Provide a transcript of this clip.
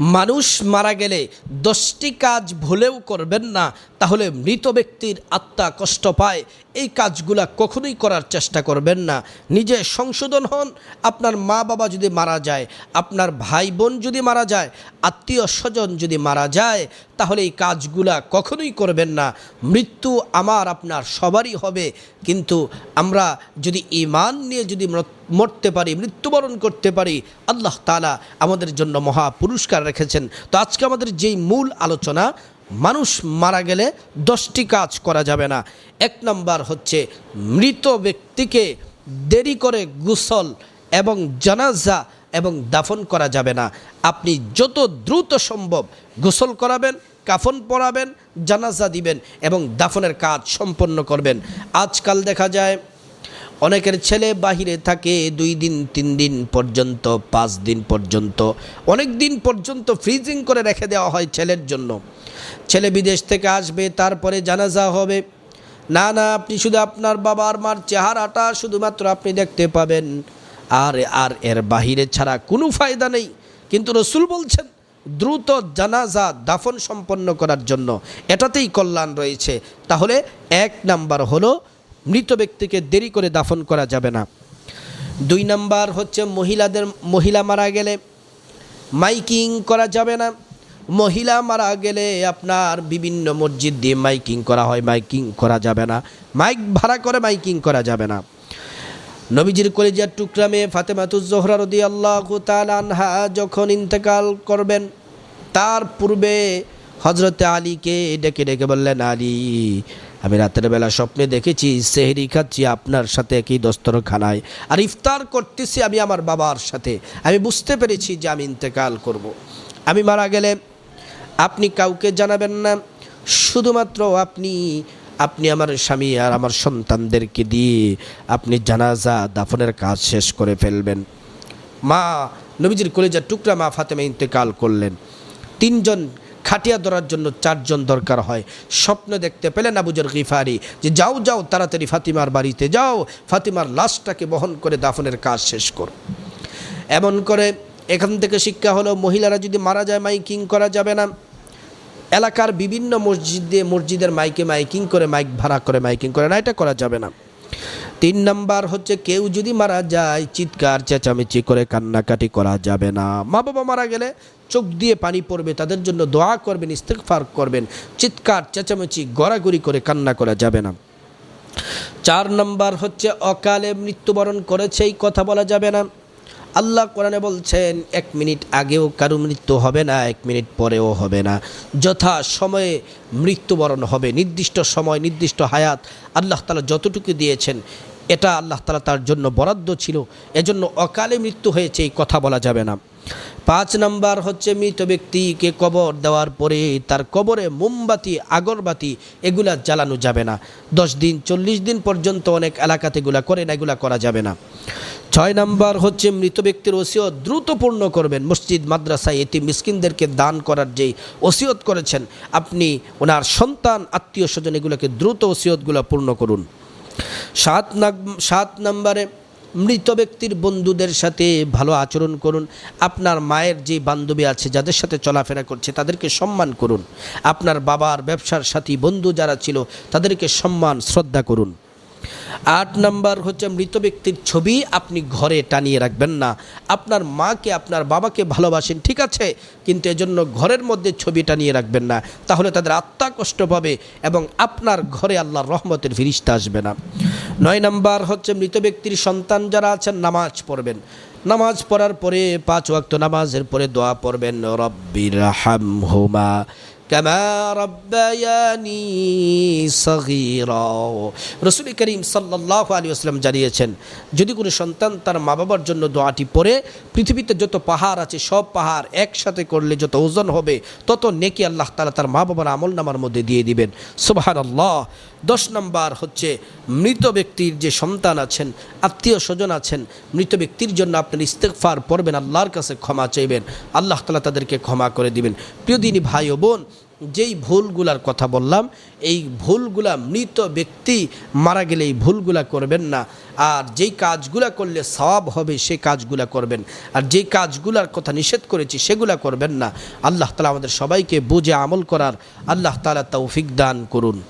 মানুষ মারা গেলে দশটি কাজ ভুলেও করবেন না তাহলে মৃত ব্যক্তির আত্মা কষ্ট পায়। এই কাজগুলা কখনোই করার চেষ্টা করবেন না। নিজে সংশোধন হন, আপনার মা বাবা যদি মারা যায়, আপনার ভাই বোন যদি মারা যায়, আত্মীয় স্বজন যদি মারা যায়, তাহলে এই কাজগুলা কখনোই করবেন না। মৃত্যু আমার, আপনার সবারই হবে। কিন্তু আমরা যদি ইমান নিয়ে যদি মর- মরতে পারি, মৃত্যুবরণ করতে পারি, আল্লাহ তালা আমাদের জন্য মহা পুরস্কার রেখেছেন। তো আজকে আমাদের যেই মূল আলোচনা মানুষ মারা গেলে দশটি কাজ করা যাবে না। এক নম্বর হচ্ছে মৃত ব্যক্তিকে দেরি করে গুসল এবং জানাজা এবং দাফন করা যাবে না। আপনি যত দ্রুত সম্ভব গোসল করাবেন, কাফন পরাবেন, জানাজা দিবেন এবং দাফনের কাজ সম্পন্ন করবেন। আজকাল দেখা যায় অনেকের ছেলে বাহিরে থাকে, দুই দিন, তিন দিন পর্যন্ত, পাঁচ দিন পর্যন্ত। অনেক দিন পর্যন্ত ফ্রিজিং করে রেখে দেওয়া হয় ছেলের জন্য। ছেলে বিদেশ থেকে আসবে, তারপরে জানাজা হবে। না না, আপনি শুধু আপনার বাবার মার চেহারাটা শুধুমাত্র আপনি দেখতে পাবেন। আর আর এর বাহিরে ছাড়া কোনো ফায়দা নেই। কিন্তু রসুল বলছেন, দ্রুত জানাজা দাফন সম্পন্ন করার জন্য। এটাতেই কল্যাণ রয়েছে। তাহলে এক নাম্বার হলো মৃত ব্যক্তিকে দেরি করে দাফন করা যাবে না। দুই নাম্বার হচ্ছে মহিলাদের, মহিলা মারা গেলে মাইকিং করা যাবে না। মহিলা মারা গেলে আপনার বিভিন্ন মসজিদ দিয়ে মাইকিং করা হয়, মাইকিং করা যাবে না। মাইক ভাড়া করে মাইকিং করা যাবে না। নবীজির কলেজার টুকরা মেয়ে ফাতেমাতুজ জোহরা রদি আল্লাহ আনহা যখন ইন্তেকাল করবেন, তার পূর্বে হজরতে আলীকে ডেকে ডেকে বললেন, আলী আমি রাতের বেলা স্বপ্নে দেখেছি, সেহরি খাচ্ছি আপনার সাথে একই দস্তরখানায়। আর ইফতার করতেছি আমি আমার বাবার সাথে। আমি বুঝতে পেরেছি যে আমি ইন্তেকাল করব। আমি মারা গেলে আপনি কাউকে জানাবেন না। শুধুমাত্র আপনি আপনি আমার স্বামী আর আমার সন্তানদেরকে দিয়ে আপনি জানাজা দাফনের কাজ শেষ করে ফেলবেন। মা, নবীজির কলেজার টুকরা মা ফাতেমা ইন্তেকাল করলেন। তিনজন খাটিয়া ধরার জন্য চারজন দরকার হয়। স্বপ্ন দেখতে পেলেন আবুজর গিফারি যে, যাও যাও, তাড়াতাড়ি ফাতিমার বাড়িতে যাও, ফাতিমার লাশটাকে বহন করে দাফনের কাজ শেষ করো। এমন করে এখান থেকে শিক্ষা হলো, মহিলারা যদি মারা যায়, মাইকিং করা যাবে না। এলাকার বিভিন্ন মসজিদে, মসজিদের মাইকে মাইকিং করে, মাইক ভাড়া করে মাইকিং করে না, এটা করা যাবে না। তিন নাম্বার হচ্ছে কেউ যদি মারা যায়, চিৎকার, চেঁচামেচি করে, কান্নাকাটি করা যাবে না। মা বাবা মারা গেলে চোখ দিয়ে পানি পড়বে, তাদের জন্য দোয়া করবেন ইস্তেকফার করবেন, চিৎকার, চেঁচামেচি, গড়াগড়ি করে কান্না করা যাবে না। চার নাম্বার হচ্ছে, অকালে মৃত্যুবরণ করেছে, এই কথা বলা যাবে না। আল্লাহ কোরআনে বলছেন, এক মিনিট আগেও কারও মৃত্যু হবে না, এক মিনিট পরেও হবে না। যথা সময়ে মৃত্যুবরণ হবে, নির্দিষ্ট সময়, নির্দিষ্ট হায়াত আল্লাহ তালা যতটুকু দিয়েছেন, এটা আল্লাহ তালা তার জন্য বরাদ্দ ছিল। এজন্য অকালে মৃত্যু হয়েছে, এই কথা বলা যাবে না। পাঁচ নাম্বার হচ্ছে মৃত ব্যক্তিকে কবর দেওয়ার পরে তার কবরে মোমবাতি, আগরবাতি, এগুলা জ্বালানো যাবে না। দশ দিন, চল্লিশ দিন পর্যন্ত অনেক এলাকাতে এগুলা করে না, এগুলা করা যাবে না। ছয় নাম্বার হচ্ছে মৃত ব্যক্তির ওসিয়ত দ্রুত পূর্ণ করবেন। মসজিদ মাদ্রাসায় এটি মিসকিনদেরকে দান করার যেই ওসিয়ত করেছেন, আপনি ওনার সন্তান, আত্মীয় স্বজন এগুলোকে দ্রুত ওসিয়তগুলো পূর্ণ করুন। সাত সাত নম্বরে মৃত ব্যক্তির বন্ধুদের সাথে ভালো আচরণ করুন। আপনার মায়ের যে বান্ধবী আছে, যাদের সাথে চলাফেরা করছে, তাদেরকে সম্মান করুন। আপনার বাবার, ব্যবসার সাথী, বন্ধু যারা ছিল, তাদেরকে সম্মান, শ্রদ্ধা করুন। আট নাম্বার হচ্ছে মৃত ব্যক্তির ছবি আপনি ঘরে টানিয়ে রাখবেন না। আপনার মাকে, আপনার বাবাকে ভালোবাসেন, ঠিক আছে? কিন্তু এজন্য ঘরের মধ্যে ছবি টানিয়ে রাখবেন না। তাহলে তাদের আত্মা কষ্ট পাবে এবং আপনার ঘরে আল্লাহর রহমতের ফিরিস্তা আসবে না। নয় নাম্বার হচ্ছে মৃত ব্যক্তির সন্তান যারা আছেন, নামাজ পড়বেন। নামাজ পড়ার পরে পাঁচ ওয়াক্ত নামাজের পরে দোয়া পড়বেন রব্বির হাম হুমা কামা রব্বায়ানি সগীরা রসুল করিম সাল্লাহ আলী আসলাম জানিয়েছেন, যদি কোনো সন্তান তার মা বাবার জন্য দোয়াটি পড়ে, পৃথিবীতে যত পাহাড় আছে, সব পাহাড় একসাথে করলে যত ওজন হবে, তত নেকি আল্লাহ তালা তার মা বাবার আমল নামার মধ্যে দিয়ে দিবেন। সুবাহান আল্লাহ দশ নম্বর হচ্ছে, মৃত ব্যক্তির যে সন্তান আছেন, আত্মীয় স্বজন আছেন, মৃত ব্যক্তির জন্য আপনার ইস্তেকফার পড়বেন, আল্লাহর কাছে ক্ষমা চাইবেন, আল্লাহ তালা তাদেরকে ক্ষমা করে দিবেন। প্রিয় দিনী ভাই ও বোন যেই ভুলগুলার কথা বললাম, এই ভুলগুলা মৃত ব্যক্তি মারা গেলে এই ভুলগুলা করবেন না। আর যেই কাজগুলা করলে সওয়াব হবে সেই কাজগুলা করবেন। আর যেই কাজগুলার কথা নিষেধ করেছি, সেগুলা করবেন না। আল্লাহ তালা আমাদের সবাইকে বুঝে আমল করার আল্লাহ তালা তৌফিক দান করুন।